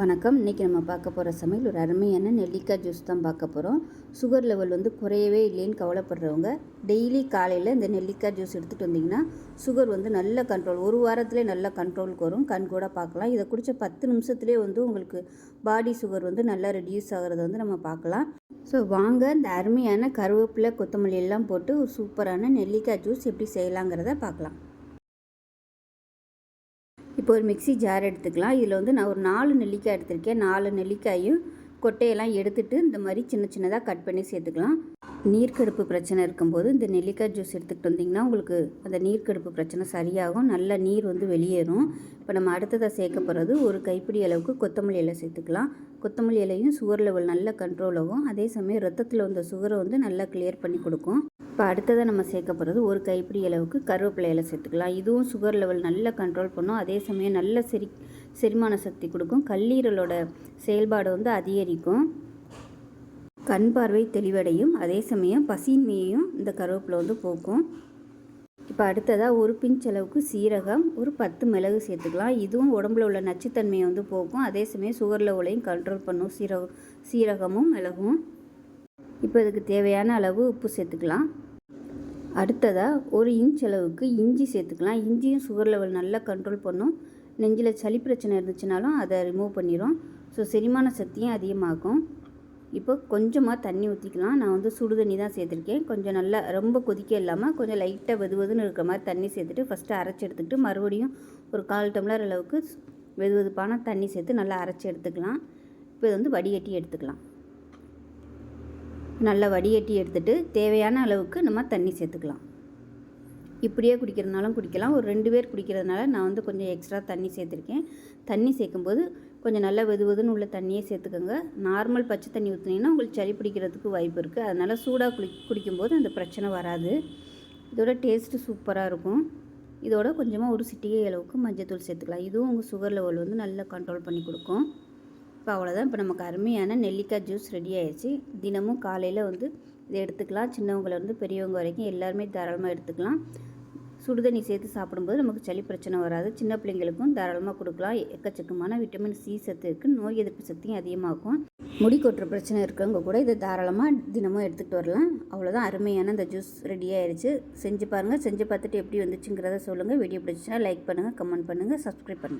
வணக்கம். இன்றைக்கி நம்ம பார்க்க போகிற சமையல் ஒரு அருமையான நெல்லிக்காய் ஜூஸ் தான் பார்க்க போகிறோம் சுகர் லெவல் வந்து குறையவே இல்லைன்னு கவலைப்படுறவங்க டெய்லி காலையில் இந்த நெல்லிக்காய் ஜூஸ் எடுத்துகிட்டு வந்தீங்கன்னா சுகர் வந்து நல்ல கண்ட்ரோல் ஒரு வாரத்திலே நல்ல கண்ட்ரோலுக்கு வரும். கண் கூட பார்க்கலாம். இதை குடித்த பத்து நிமிஷத்துலேயே வந்து உங்களுக்கு பாடி சுகர் வந்து நல்லா ரெடியூஸ் ஆகிறத வந்து நம்ம பார்க்கலாம். ஸோ வாங்க இந்த அருமையான கருவேப்பிலை கொத்தமல்லி எல்லாம் போட்டு ஒரு சூப்பரான நெல்லிக்காய் ஜூஸ் எப்படி செய்யலாங்கிறத பார்க்கலாம். இப்போ ஒரு மிக்ஸி ஜார் எடுத்துக்கலாம். இதில் வந்து நான் ஒரு நாலு நெல்லிக்காய் எடுத்திருக்கேன். நாலு நெல்லிக்காயும் கொட்டையெல்லாம் எடுத்துகிட்டு இந்த மாதிரி சின்ன சின்னதாக கட் பண்ணி சேர்த்துக்கலாம். நீர்க்கடுப்பு பிரச்சனை இருக்கும்போது இந்த நெல்லிக்காய் ஜூஸ் எடுத்துக்கிட்டு வந்திங்கன்னா உங்களுக்கு அந்த நீர்க்கடுப்பு பிரச்சனை சரியாகும். நல்ல நீர் வந்து வெளியேறும். இப்போ நம்ம அடுத்ததாக சேர்க்க போகிறது ஒரு கைப்பிடி அளவுக்கு கொத்தமல்லி இலை சேர்த்துக்கலாம். கொத்தமல்லி இலையும் சுகர் லெவல் நல்ல கண்ட்ரோல் ஆகும். அதே சமயம் ரத்தத்தில் வந்த சுகரை வந்து நல்லா கிளியர் பண்ணி கொடுக்கும். இப்போ அடுத்ததாக நம்ம சேர்க்க போகிறது ஒரு கைப்பிடி அளவுக்கு கருவேப்பிலை இலை சேர்த்துக்கலாம். இதுவும் சுகர் லெவல் நல்லா கண்ட்ரோல் பண்ணும். அதே சமயம் நல்ல செரி செரிமான சக்தி கொடுக்கும். கல்லீரலோட செயல்பாடு வந்து அதிகரிக்கும். கண் பார்வை தெளிவடையும். அதே சமயம் பசியின்மையையும் இந்த கருவேப்பிலை வந்து போக்கும். இப்போ அடுத்ததாக ஒரு பிஞ்ச் அளவுக்கு சீரகம் ஒரு பத்து மிளகு சேர்த்துக்கலாம். இதுவும் உடம்புல உள்ள நச்சுத்தன்மையை வந்து போக்கும். அதே சமயம் சுகர் லெவலையும் கண்ட்ரோல் பண்ணும். சீரக சீரகமும் மிளகும். இப்போ இதுக்கு தேவையான அளவு உப்பு சேர்த்துக்கலாம். அடுத்ததாக ஒரு இன்ச் அளவுக்கு இஞ்சி சேர்த்துக்கலாம். இஞ்சியும் சுகர் லெவல் நல்லா கண்ட்ரோல் பண்ணும். நெஞ்சில் சளி பிரச்சனை இருந்துச்சுனாலும் அதை ரிமூவ் பண்ணிடும் ஸோ செரிமான சக்தியும் அதிகமாகும். இப்போ கொஞ்சமாக தண்ணி ஊற்றிக்கலாம் நான் வந்து சுடு தண்ணி தான் சேர்த்துருக்கேன். கொஞ்சம் நல்லா ரொம்ப கொதிக்க இல்லாமல் கொஞ்சம் லைட்டாக வெது வெதுன்னு இருக்கிற மாதிரி தண்ணி சேர்த்துட்டு ஃபஸ்ட்டு அரைச்சி எடுத்துக்கிட்டு மறுபடியும் ஒரு கால் டம்ளர் அளவுக்கு வெது வெதுப்பான தண்ணி சேர்த்து நல்லா அரைச்சி எடுத்துக்கலாம். இப்போ இது வந்து வடிகட்டி எடுத்துக்கலாம். நல்லா வடிகட்டி எடுத்துகிட்டு தேவையான அளவுக்கு நம்ம தண்ணி சேர்த்துக்கலாம். இப்படியே குடிக்கிறதுனாலும் குடிக்கலாம். ஒரு ரெண்டு பேர் குடிக்கிறதுனால நான் வந்து கொஞ்சம் எக்ஸ்ட்ரா தண்ணி சேர்த்துருக்கேன். தண்ணி சேர்க்கும்போது கொஞ்சம் நல்லா வெது வெதுன்னு உள்ள தண்ணியே சேர்த்துக்கோங்க. நார்மல் பச்சை தண்ணி ஊற்றுனீங்கன்னா உங்களுக்கு சளி பிடிக்கிறதுக்கு வாய்ப்பு இருக்குது அதனால் சூடாக குளி குடிக்கும்போது அந்த பிரச்சனை வராது. இதோட டேஸ்ட்டு சூப்பராக இருக்கும். இதோட கொஞ்சமாக ஒரு சிட்டிகை அளவுக்கு மஞ்சத்தூள் சேர்த்துக்கலாம். இதுவும் உங்கள் சுகர் லெவல் வந்து நல்லா கண்ட்ரோல் பண்ணி கொடுக்கும். இப்போ அவ்வளோதான் இப்போ நமக்கு அருமையான நெல்லிக்காய் ஜூஸ் ரெடி ஆயிடுச்சு. தினமும் காலையில் வந்து இதை எடுத்துக்கலாம். சின்னவங்கலேருந்து பெரியவங்க வரைக்கும் எல்லாருமே தாராளமாக எடுத்துக்கலாம். சுடுதண்ணி சேர்த்து சாப்பிடும்போது நமக்கு சளி பிரச்சனை வராது. சின்ன பிள்ளைங்களுக்கும் தாராளமாக கொடுக்கலாம். எக்கச்சக்கமான விட்டமின் சி சத்து இருக்குது நோய் எதிர்ப்பு சக்தியும் அதிகமாகும். முடி கொட்டுற பிரச்சனை இருக்கவங்க கூட இதை தாராளமாக தினமும் எடுத்துகிட்டு வரலாம். அவ்வளோதான் அருமையான இந்த ஜூஸ் ரெடி ஆயிடுச்சு செஞ்சு பாருங்கள் செஞ்சு பார்த்துட்டு எப்படி வந்துச்சுங்கிறத சொல்லுங்கள் வீடியோ பிடிச்சிச்சுன்னா லைக் பண்ணுங்கள் கமெண்ட் பண்ணுங்கள் சப்ஸ்கிரைப் பண்ணுங்கள்